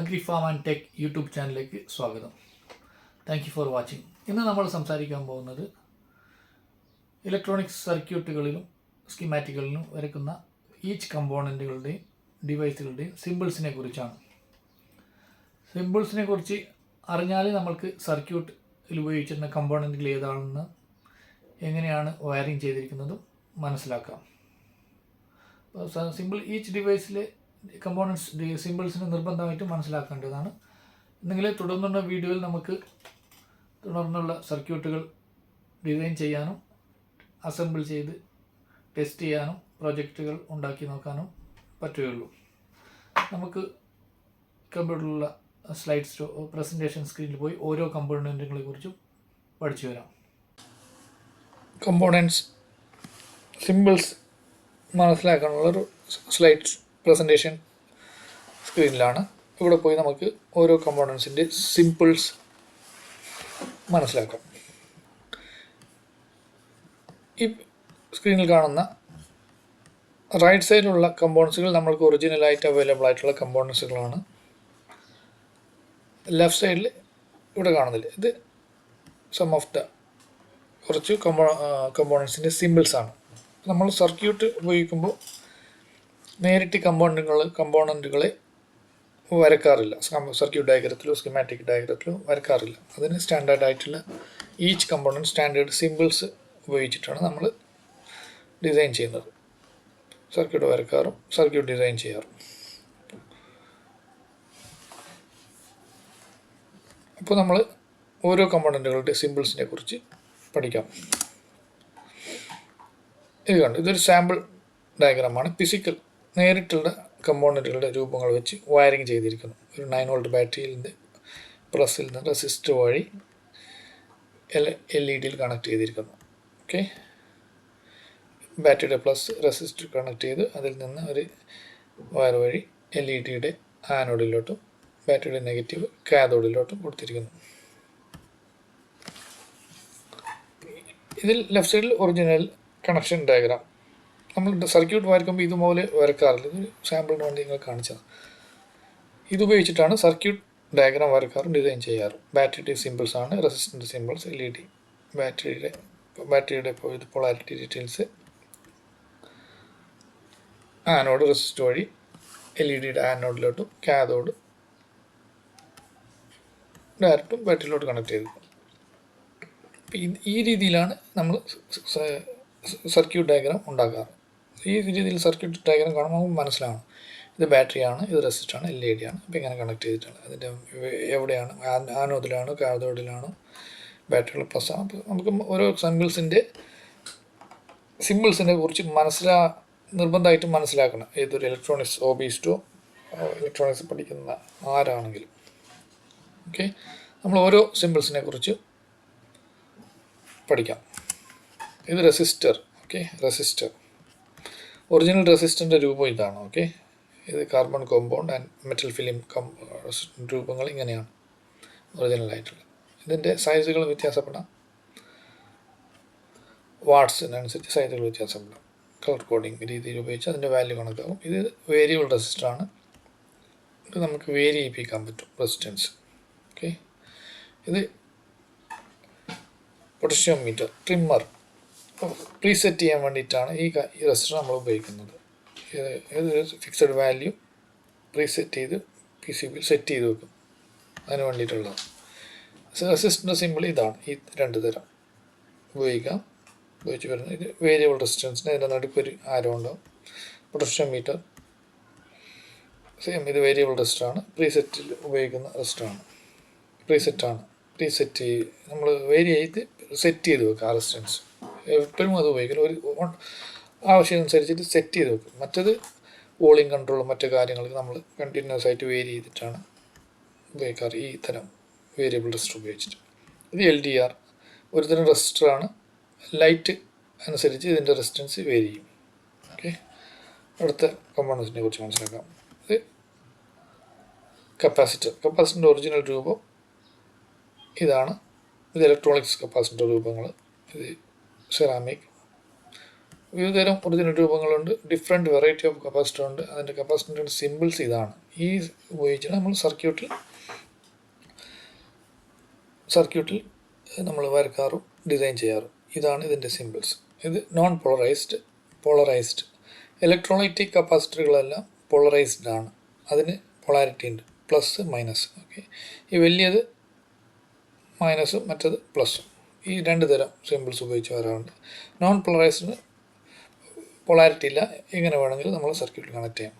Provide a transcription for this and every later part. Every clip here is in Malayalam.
Agri farm and tech YouTube ചാനലിലേക്ക് സ്വാഗതം. താങ്ക് യു ഫോർ വാച്ചിങ് ഇന്ന് നമ്മൾ സംസാരിക്കാൻ പോകുന്നത് ഇലക്ട്രോണിക്സ് സർക്യൂട്ടുകളിലും സ്കിമാറ്റിക്കുകളിലും വരയ്ക്കുന്ന ഈച്ച് കമ്പോണന്റുകളുടെയും ഡിവൈസുകളുടെയും സിമ്പിൾസിനെ കുറിച്ചാണ്. സിമ്പിൾസിനെ കുറിച്ച് അറിഞ്ഞാൽ നമ്മൾക്ക് സർക്യൂട്ടിൽ ഉപയോഗിച്ചിരുന്ന കമ്പോണന്റുകൾ ഏതാണെന്ന് എങ്ങനെയാണ് വയറിങ് ചെയ്തിരിക്കുന്നതും മനസ്സിലാക്കാം. സിമ്പിൾ ഈച്ച് ഡിവൈസിലെ കമ്പോണൻസ് സിമ്പിൾസിന് നിർബന്ധമായിട്ടും മനസ്സിലാക്കേണ്ടതാണ്. എന്നെങ്കിൽ തുടർന്നുള്ള വീഡിയോയിൽ നമുക്ക് തുടർന്നുള്ള സർക്യൂട്ടുകൾ ഡിസൈൻ ചെയ്യാനും അസംബിൾ ചെയ്ത് ടെസ്റ്റ് ചെയ്യാനും പ്രോജക്റ്റുകൾ ഉണ്ടാക്കി നോക്കാനും പറ്റുകയുള്ളൂ. നമുക്ക് കമ്പ്യൂട്ടറിലുള്ള സ്ലൈഡ്സ് പ്രസന്റേഷൻ സ്ക്രീനിൽ പോയി ഓരോ കമ്പോണന്റുകളെ കുറിച്ചും പഠിച്ചു വരാം. കമ്പോണൻസ് സിമ്പിൾസ് മനസ്സിലാക്കാനുള്ളൊരു സ്ലൈഡ് പ്രസന്റേഷൻ സ്ക്രീനിലാണ് ഇവിടെ പോയി നമുക്ക് ഓരോ കമ്പോണൻസിന്റെ സിമ്പിൾസ് മനസ്സിലാക്കാം. ഈ സ്ക്രീനിൽ കാണുന്ന റൈറ്റ് സൈഡിലുള്ള കമ്പോണൻസുകൾ നമ്മൾക്ക് ഒറിജിനലായിട്ട് അവൈലബിൾ ആയിട്ടുള്ള കമ്പോണൻസുകളാണ് ലെഫ്റ്റ് സൈഡിൽ ഇവിടെ കാണുന്നില്ല? ഇത് സം ഓഫ് ദ കുറച്ച് കമ്പോ കമ്പോണൻസിന്റെ സിമ്പിൾസാണ് നമ്മൾ സർക്യൂട്ട് ഉപയോഗിക്കുമ്പോൾ നേരിട്ട് കമ്പോണന്റുകൾ കമ്പോണന്റുകളെ വരക്കാറില്ല. Circuit ഡയഗ്രത്തിലോ schematic ഡയഗ്രത്തിലോ വരക്കാറില്ല. അതിന് സ്റ്റാൻഡേർഡ് ആയിട്ടുള്ള ഈച്ച് കമ്പോണന്റ് സ്റ്റാൻഡേർഡ് സിമ്പിൾസ് ഉപയോഗിച്ചിട്ടാണ് നമ്മൾ ഡിസൈൻ ചെയ്യുന്നത്. സർക്യൂട്ട് വരക്കാറും സർക്യൂട്ട് ഡിസൈൻ ചെയ്യാറും. അപ്പോൾ നമ്മൾ ഓരോ കമ്പോണന്റുകളുടെ സിമ്പിൾസിനെ കുറിച്ച് പഠിക്കാം. ഇത് കണ്ടു? ഇതൊരു സാമ്പിൾ ഡയഗ്രാമാണ് ഫിസിക്കൽ നേരിട്ടുള്ള കമ്പോണന്റുകളുടെ രൂപങ്ങൾ വെച്ച് വയറിങ് ചെയ്തിരിക്കുന്നു. ഒരു നയൻ വോൾട്ട് ബാറ്ററിയിൽ പ്ലസിൽ നിന്ന് റെസിസ്റ്റർ വഴി എൽ എൽ ഇ ഡിയിൽ കണക്ട് ചെയ്തിരിക്കുന്നു. ഓക്കെ ബാറ്ററിയുടെ പ്ലസ് റെസിസ്റ്റർ കണക്ട് ചെയ്ത് അതിൽ നിന്ന് ഒരു വയർ വഴി എൽ ഇ ഡിയുടെ ആനോഡിലോട്ടും ബാറ്ററിയുടെ നെഗറ്റീവ് കാതോഡിലോട്ടും കൊടുത്തിരിക്കുന്നു. ഇതിൽ ലെഫ്റ്റ് സൈഡിൽ ഒറിജിനൽ കണക്ഷൻ ഡയഗ്രാം നമ്മൾ സർക്യൂട്ട് വരയ്ക്കുമ്പോൾ ഇതുപോലെ വരക്കാറില്ല. ഇത് സാമ്പിളിന് വേണ്ടി നിങ്ങൾ കാണിച്ചത്. ഇതുപയോഗിച്ചിട്ടാണ് സർക്യൂട്ട് ഡയഗ്രാം വരക്കാറും ഡിസൈൻ ചെയ്യാറും. ബാറ്ററിയുടെ സിമ്പിൾസ് ആണ്. Resistant symbols L E D ബാറ്ററിയുടെ ബാറ്ററിയുടെ ഇത് പൊളാരിറ്റി ഡീറ്റെയിൽസ് ആനോഡ് റെസിസ്റ്റ് വഴി എൽ ഇ ഡിയുടെ ആനോഡിലോട്ടും കാതോഡ് ഡയറക്റ്റും ബാറ്ററിയിലോട്ട് കണക്ട് ചെയ്തു ഈ രീതിയിലാണ് നമ്മൾ സർക്യൂട്ട് ഡയഗ്രാം ഉണ്ടാക്കാറ്. ഈ രീതിയിൽ സർക്യൂട്ട് ഡയഗ്രാം കാണുമ്പോൾ നമുക്ക് മനസ്സിലാവണം. ഇത് ബാറ്ററിയാണ് ഇത് റെസിസ്റ്റാണ് എൽ ഇ ഡി ആണ് അപ്പോൾ ഇങ്ങനെ കണക്ട് ചെയ്തിട്ടാണ് അതിന്റെ എവിടെയാണ്? ആനോദിലാണോ കാതോഡിലാണോ? ബാറ്ററികൾ പ്ലസ് ആണ്. അപ്പോൾ നമുക്ക് ഓരോ സിമ്പിൾസിന്റെ സിമ്പിൾസിനെ കുറിച്ച് മനസ്സിലാ നിർബന്ധമായിട്ടും മനസ്സിലാക്കണം. ഏതൊരു ഇലക്ട്രോണിക്സ് ഓബീസ്റ്റോ ഇലക്ട്രോണിക്സ് പഠിക്കുന്ന ആരാണെങ്കിലും. ഓക്കെ നമ്മൾ ഓരോ സിമ്പിൾസിനെ കുറിച്ച് പഠിക്കാം. ഇത് റെസിസ്റ്റർ. Okay resistor. ഒറിജിനൽ റെസിസ്റ്റന്റെ രൂപം ഇതാണ് ഓക്കെ ഇത് carbon compound and metal film come രൂപങ്ങൾ ഇങ്ങനെയാണ് ഒറിജിനലായിട്ടുള്ളത് ഇതിന്റെ സൈസുകൾ വ്യത്യാസപ്പെടാം. വാട്സിനനുസരിച്ച് സൈസുകൾ വ്യത്യാസപ്പെടാം. കളർ കോഡിംഗ് രീതിയിൽ ഉപയോഗിച്ച് അതിന്റെ വാല്യൂ കണക്കാവും ഇത് വേരിയബിൾ റെസിസ്റ്ററാണ് ഇത് നമുക്ക് വേരി ചെയ്യിപ്പിക്കാൻ പറ്റും റെസിസ്റ്റൻസ് ഓക്കെ ഇത് പൊട്ടഷ്യം മീറ്റർ ട്രിമ്മർ പ്രീസെറ്റ് ചെയ്യാൻ വേണ്ടിയിട്ടാണ് ഈ ഈ റെസിസ്റ്റർ നമ്മൾ ഉപയോഗിക്കുന്നത്. ഏതൊരു ഫിക്സഡ് വാല്യൂ പ്രീസെറ്റ് ചെയ്ത് പി സി ബിയിൽ സെറ്റ് ചെയ്ത് വെക്കും. അതിന് വേണ്ടിയിട്ടുള്ളത്. റെസിസ്റ്ററിന്റെ സിമ്പിൾ ഇതാണ്. ഈ രണ്ട് തരം. ഉപയോഗിക്കാം. ഉപയോഗിച്ച് വരുന്നത് ഇത് വേരിയബിൾ റെസിസ്റ്റൻസിന് അതിന്റെ നടുക്കൊരു ആരോ ഉണ്ടാവും. പൊട്ടഷ്യം മീറ്റർ സെയിം ഇത് വേരിയബിൾ റെസിസ്റ്റർ ആണ്. പ്രീസെറ്റിൽ ഉപയോഗിക്കുന്ന റെസിസ്റ്ററാണ് പ്രീസെറ്റാണ് പ്രീസെറ്റ് നമ്മൾ വേരി ചെയ്ത് സെറ്റ് ചെയ്ത് വെക്കുക ആ റെസിസ്റ്റൻസ് എപ്പോഴും അത് ഉപയോഗിക്കണം. ഒരു ആവശ്യം അനുസരിച്ചിട്ട് സെറ്റ് ചെയ്ത് വെക്കും. മറ്റത് വോളിയം കൺട്രോളും മറ്റു കാര്യങ്ങൾക്ക് നമ്മൾ കണ്ടിന്യൂസ് ആയിട്ട് വേരി ചെയ്തിട്ടാണ് ഉപയോഗിക്കാറ്. ഈ തരം വേരിയബിൾ റെസ്റ്റർ ഉപയോഗിച്ചിട്ട്. ഇത് എൽ ഡി ആർ ഒരു തരം റെസ്റ്ററാണ് ലൈറ്റ് അനുസരിച്ച് ഇതിന്റെ റെസിസ്റ്റൻസ് വേരി ചെയ്യും. ഓക്കെ അടുത്ത കമ്പോണൻസിനെ കുറിച്ച് മനസ്സിലാക്കാം. ഇത് കപ്പാസിറ്റർ കപ്പാസിറ്ററിന്റെ ഒറിജിനൽ രൂപം ഇതാണ്. ഇത് ഇലക്ട്രോണിക്സ് കപ്പാസിറ്റർ രൂപങ്ങൾ. ഇത് സെറാമിക് വിവിധതരം ഒറിജിനൽ രൂപങ്ങളുണ്ട്. ഡിഫറെന്റ് വെറൈറ്റി ഓഫ് കപ്പാസിറ്റർ ഉണ്ട്. അതിന്റെ കപ്പാസിറ്ററിന്റെ സിമ്പിൾസ് ഇതാണ്. ഈ ഉപയോഗിച്ചാണ് നമ്മൾ സർക്യൂട്ടിൽ സർക്യൂട്ടിൽ നമ്മൾ വരക്കാറും ഡിസൈൻ ചെയ്യാറും. ഇതാണ് ഇതിന്റെ സിമ്പിൾസ് ഇത് നോൺ പോളറൈസ്ഡ് പോളറൈസ്ഡ് ഇലക്ട്രോലൈറ്റിക് കപ്പാസിറ്ററുകളെല്ലാം പോളറൈസ്ഡ് ആണ്. അതിന് പോളാരിറ്റി ഉണ്ട്. പ്ലസ് മൈനസ് ഓക്കെ ഈ വലിയത് മൈനസും മറ്റത് പ്ലസും ഈ രണ്ട് തരം സിമ്പിൾസ് ഉപയോഗിച്ച് വരാറുണ്ട്. നോൺ പോളറൈസ്ഡ് പൊളാരിറ്റി ഇല്ല. എങ്ങനെ വേണമെങ്കിലും നമ്മൾ സർക്യൂട്ടിൽ കണക്ട് ചെയ്യാം.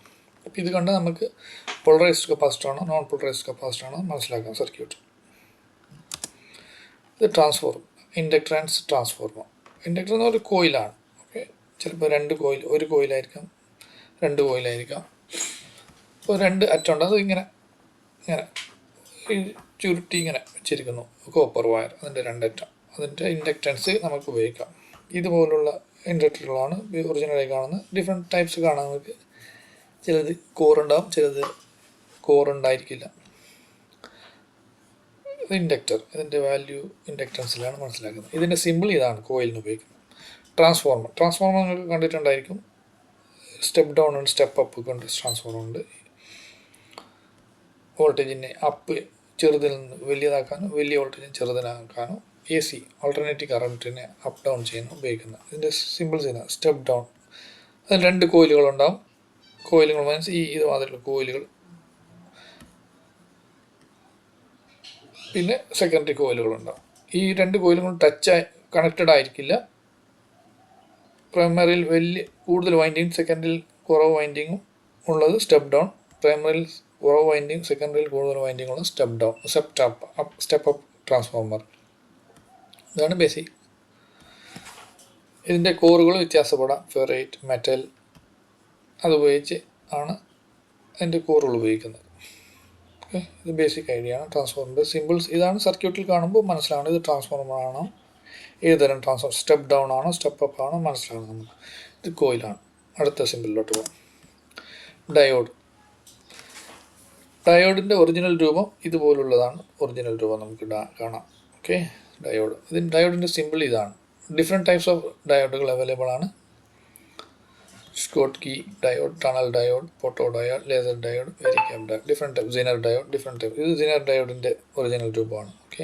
അപ്പോൾ ഇത് കണ്ട് നമുക്ക് പോളറൈസ്ഡ് കപ്പാസിറ്റർ ആണോ നോൺ പോളറൈസ്ഡ് കപ്പാസിറ്റർ ആണോ മനസ്സിലാക്കാം സർക്യൂട്ട് ഇത് ട്രാൻസ്ഫോർമർ ഇൻഡക്ട്രാൻസ് ട്രാൻസ്ഫോർമർ ഇൻഡക്ടർ എന്ന് പറഞ്ഞാൽ കോയിലാണ് ഓക്കെ ചിലപ്പോൾ രണ്ട് കോയിൽ ഒരു കോയിലായിരിക്കാം രണ്ട് കോയിലായിരിക്കാം ഇപ്പോൾ രണ്ട് അറ്റുണ്ട് അത് ഇങ്ങനെ ഇങ്ങനെ ചുരുട്ടി ഇങ്ങനെ വെച്ചിരിക്കുന്നു. കോപ്പർ വയർ അതിന്റെ രണ്ടറ്റം അതിന്റെ ഇൻഡക്റ്റൻസ് നമുക്ക് ഉപയോഗിക്കാം. ഇതുപോലുള്ള ഇൻഡക്ടറുകളാണ് ഒറിജിനലായി കാണുന്നത്. ഡിഫറെന്റ് ടൈപ്സ് കാണാം നമുക്ക്. ചിലത് കോറുണ്ടാവും ചിലത് കോറുണ്ടായിരിക്കില്ല ഇൻഡക്റ്റർ ഇതിന്റെ വാല്യൂ ഇൻഡക്റ്റൻസിലാണ് മനസ്സിലാക്കുന്നത്. ഇതിന്റെ സിമ്പിൾ ഇതാണ് കോയിലിന് ഉപയോഗിക്കുന്നത്. ട്രാൻസ്ഫോർമർ ട്രാൻസ്ഫോർമർ നിങ്ങൾക്ക് കണ്ടിട്ടുണ്ടായിരിക്കും. സ്റ്റെപ്പ് ഡൗൺ ഉണ്ട് സ്റ്റെപ്പ് അപ്പ് കൊണ്ട് ട്രാൻസ്ഫോർമർ ഉണ്ട്. വോൾട്ടേജിനെ അപ്പ് ചെറുതിൽ നിന്ന് വലിയതാക്കാനോ വലിയ വോൾട്ടേജിനെ ചെറുതിനാക്കാനോ എ സി ഓൾട്ടർനേറ്റീവ് കറണ്ടിനെ അപ്പ് ഡൗൺ ചെയ്യാൻ ഉപയോഗിക്കുന്നത് ഇതിന്റെ സിമ്പിൾ ചെയ്യുന്ന സ്റ്റെപ്പ് ഡൗൺ അതിന് രണ്ട് കോയിലുകളുണ്ടാവും കോയിലുകൾ മീൻസ് ഈ ഇത് മാതിരിയുള്ള കോയിലുകൾ പിന്നെ സെക്കൻഡറി കോയിലുകളുണ്ടാവും ഈ രണ്ട് കോയിലുകളും ടച്ച് കണക്റ്റഡ് ആയിരിക്കില്ല. പ്രൈമറിയിൽ വലിയ കൂടുതൽ വൈൻഡിങ് സെക്കൻഡറിയിൽ കുറവ് വൈൻഡിങ്ങും ഉള്ളത് സ്റ്റെപ്പ് ഡൗൺ പ്രൈമറിയിൽ കുറവ് വൈൻഡിങ് സെക്കൻഡറിയിൽ കൂടുതൽ വൈൻഡിങ് ഉള്ളത് step down step up step up transformer ഇതാണ് ബേസിക് ഇതിന്റെ കോറുകൾ വ്യത്യാസപ്പെടാം. ഫെറൈറ്റ് മെറ്റൽ അതുപയോഗിച്ച് ആണ് അതിന്റെ കോറുകൾ ഉപയോഗിക്കുന്നത്. ഓക്കെ ഇത് ബേസിക് ഐഡിയ ആണ്. ട്രാൻസ്ഫോർമറിന്റെ സിമ്പിൾസ്. ഇതാണ് സർക്യൂട്ടിൽ കാണുമ്പോൾ മനസ്സിലാണ് ഇത് ട്രാൻസ്ഫോർമർ ആണോ ഏത് തരം ട്രാൻസ്ഫോർ സ്റ്റെപ്പ് ഡൗൺ ആണോ സ്റ്റെപ്പ് അപ്പ് ആണോ മനസ്സിലാണ് നമുക്ക് ഇത് കോയിലാണ്. അടുത്ത സിമ്പിളിലോട്ട് പോകാം ഡയോഡ്. ഡയോഡിന്റെ ഒറിജിനൽ രൂപം ഇതുപോലുള്ളതാണ്. ഒറിജിനൽ രൂപം നമുക്ക് കാണാം. ഓക്കെ. ഡയോഡ്. ഇതിന് ഡയോഡിന്റെ സിമ്പിൾ ഇതാണ്. ഡിഫറെന്റ് ടൈപ്സ് ഓഫ് ഡയോഡുകൾ അവൈലബിൾ ആണ്. Schottky diode tunnel diode photo diode laser diode varicap diode different type zener diode different type ഇത് സിനർ ഡയോഡിന്റെ ഒറിജിനൽ രൂപമാണ്. ഓക്കെ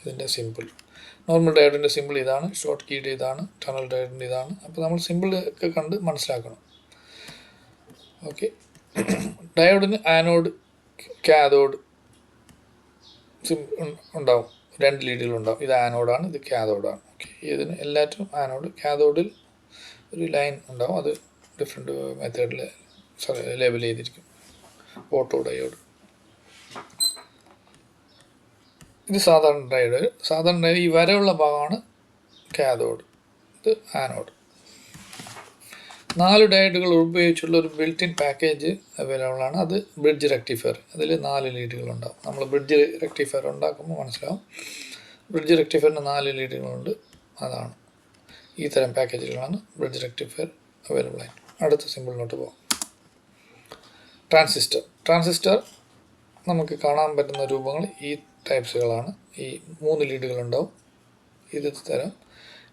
ഇതിന്റെ സിമ്പിൾ നോർമൽ ഡയോഡിന്റെ സിമ്പിൾ ഇതാണ്. ഷോർട്ട് കീയുടെ ഇതാണ്. ടണൽ ഡയോഡിന്റെ ഇതാണ്. അപ്പോൾ നമ്മൾ സിമ്പിൾ ഒക്കെ കണ്ട് മനസ്സിലാക്കണം. ഓക്കെ ഡയോഡിന് ആനോഡ് കാതോഡ് സിം ഉണ്ടാവും. രണ്ട് ലീഡുകളുണ്ടാവും. ഇത് ആനോഡാണ് ഇത് കാതോഡാണ് ഓക്കെ ഇതിന് എല്ലാറ്റും ആനോഡ് കാതോഡിൽ ഒരു ലൈൻ ഉണ്ടാവും. അത് ഡിഫറെന്റ് മെത്തേഡിൽ സോറി ലേബൽ ചെയ്തിരിക്കും. ഓട്ടോ ഡയോഡ് ഇത് സാധാരണ ഡയോഡ് സാധാരണ ഈ വരയുള്ള ഭാഗമാണ് കാതോഡ് ഇത് ആനോഡ്. നാല് ഡയറ്റുകൾ ഉപയോഗിച്ചുള്ള ഒരു ബിൽറ്റ് ഇൻ പാക്കേജ് അവൈലബിൾ ആണ്. അത് ബ്രിഡ്ജ് റെക്ടിഫയർ അതിൽ നാല് ലീഡുകൾ ലീഡുകളുണ്ടാവും നമ്മൾ ബ്രിഡ്ജ് റെക്ടിഫയർ ഉണ്ടാക്കുമ്പോൾ മനസ്സിലാവും. ബ്രിഡ്ജ് റെക്ടിഫയറിന് നാല് ലീഡുകളുണ്ട് അതാണ്. ഈ തരം പാക്കേജുകളാണ് ബ്രിഡ്ജ് റെക്ടിഫയർ അവൈലബിൾ ആയിട്ട്. അടുത്ത സിമ്പിളിലോട്ട് പോകാം ട്രാൻസിസ്റ്റർ ട്രാൻസിസ്റ്റർ നമുക്ക് കാണാൻ പറ്റുന്ന രൂപങ്ങൾ ഈ ടൈപ്സുകളാണ് ഈ മൂന്ന് ലീഡുകളുണ്ടാവും ഇത് തരം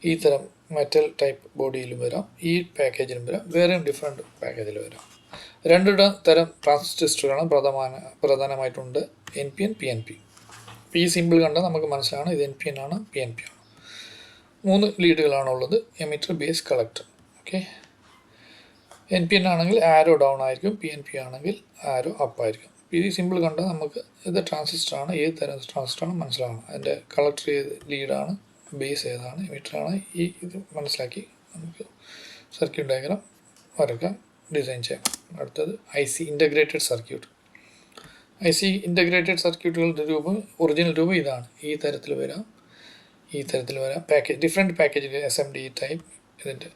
ഈ തരം മെറ്റൽ ടൈപ്പ് ബോഡിയിലും വരാം. ഈ പാക്കേജിലും വരാം. വേറെയും ഡിഫറെന്റ് പാക്കേജിൽ വരാം. രണ്ട് തരം ട്രാൻസിസ്റ്ററുകളാണ് പ്രധാന പ്രധാനമായിട്ടുണ്ട്. N P N P N P ഈ സിമ്പിൾ കണ്ടാൽ നമുക്ക് മനസ്സിലാണ് ഇത് എൻ പി എൻ ആണ് പി എൻ പി ആണ്. മൂന്ന് ലീഡുകളാണ് ഉള്ളത്. Emitter base collector okay N P N ആണെങ്കിൽ ആരോ ഡൗൺ ആയിരിക്കും. പി എൻ പി ആണെങ്കിൽ ആരോ അപ്പ് ആയിരിക്കും. ഇത് സിമ്പിൾ കണ്ടാൽ നമുക്ക് ഇത് ട്രാൻസിസ്റ്ററാണ് ഏത് തരം ട്രാൻസിസ്റ്ററാണ് മനസ്സിലാവണം. അതിന്റെ കളക്ടർ ഏത് ലീഡാണ് ബേസ് ഏതാണ്? മീറ്ററാണ് ഈ ഇത് മനസ്സിലാക്കി നമുക്ക് സർക്യൂട്ട് ഡയഗ്രാം വരയ്ക്കാം ഡിസൈൻ ചെയ്യാം. അടുത്തത് I C integrated circuit I C integrated സർക്യൂട്ടുകളുടെ രൂപം ഒറിജിനൽ രൂപം ഇതാണ്. ഈ തരത്തിൽ വരാം. ഈ തരത്തിൽ വരാം. പാക്കേജ് ഡിഫറെന്റ് പാക്കേജിൽ എസ് എം ഡി ടൈപ്പ് ഇതിന്റെ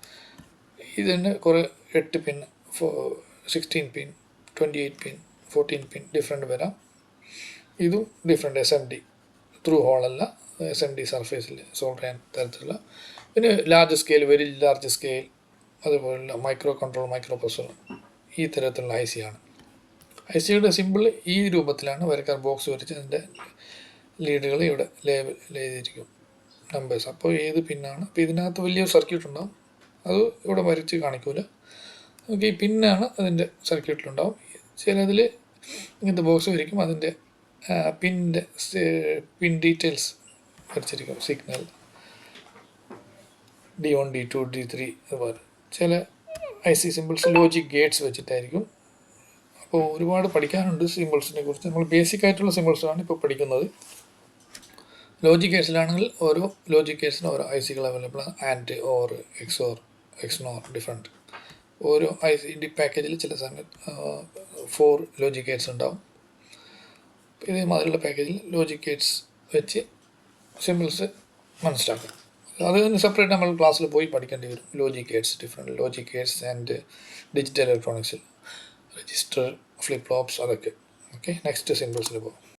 ഇതിന് കുറേ എട്ട് pin four sixteen pin twenty eight pin fourteen pin different വരാം. ഇതും different S M D through ഹോളല്ല S M D സർഫേസിൽ സോൾവ് ചെയ്യാൻ തരത്തിലുള്ള. പിന്നെ large scale very large scale അതുപോലുള്ള മൈക്രോ കൺട്രോൾ മൈക്രോ പ്രസർ ഈ തരത്തിലുള്ള ഐ സി ആണ്. ഐ സിയുടെ സിമ്പിൾ ഈ രൂപത്തിലാണ് വരക്കാർ ബോക്സ് വരച്ച് അതിന്റെ ലീഡുകൾ ഇവിടെ ലേബൽ ചെയ്തിരിക്കും നമ്പേഴ്സ് അപ്പോൾ ഏത് പിന്നാണ്? അപ്പോൾ ഇതിനകത്ത് വലിയൊരു സർക്യൂട്ട് ഉണ്ടാവും. അത് ഇവിടെ വരച്ച് കാണിക്കൂല. നമുക്ക് ഈ പിന്നാണ് അതിന്റെ സർക്യൂട്ടിലുണ്ടാവും ചിലതിൽ ഇങ്ങനത്തെ ബോക്സ് വരയ്ക്കും. അതിന്റെ പിന്റെ pin details വരച്ചിരിക്കും. Signal D one D two D three അതുപോലെ ചില I C symbols logic gates വെച്ചിട്ടായിരിക്കും. അപ്പോൾ ഒരുപാട് പഠിക്കാനുണ്ട് സിമ്പിൾസിനെ കുറിച്ച്. നമ്മൾ ബേസിക് ആയിട്ടുള്ള സിമ്പിൾസാണ് ഇപ്പോൾ പഠിക്കുന്നത്. ലോജിക് കേസിലാണെങ്കിൽ ഓരോ ലോജിക് കേസിന് ഓരോ ഐ സികൾ അവൈലബിൾ ആണ്. And or X or X nor different ഓരോ ഐ സി ഡി പാക്കേജിൽ ചില സമയത്ത് ഫോർ ലോജിക് കേസ് ഉണ്ടാവും. ഇതേമാതിരിയുള്ള പാക്കേജിൽ ലോജിക് ഗേറ്റ്സ് വെച്ച് സിമ്പിൾസ് മനസ്സിലാക്കും. അത് സെപ്പറേറ്റ് നമ്മൾ ക്ലാസ്സിൽ പോയി പഠിക്കേണ്ടി വരും. Logic gates different logic gates and digital ഇലക്ട്രോണിക്സിൽ register flip flops അതൊക്കെ. ഓക്കെ നെക്സ്റ്റ് സിമ്പിൾസിൽ പോകും.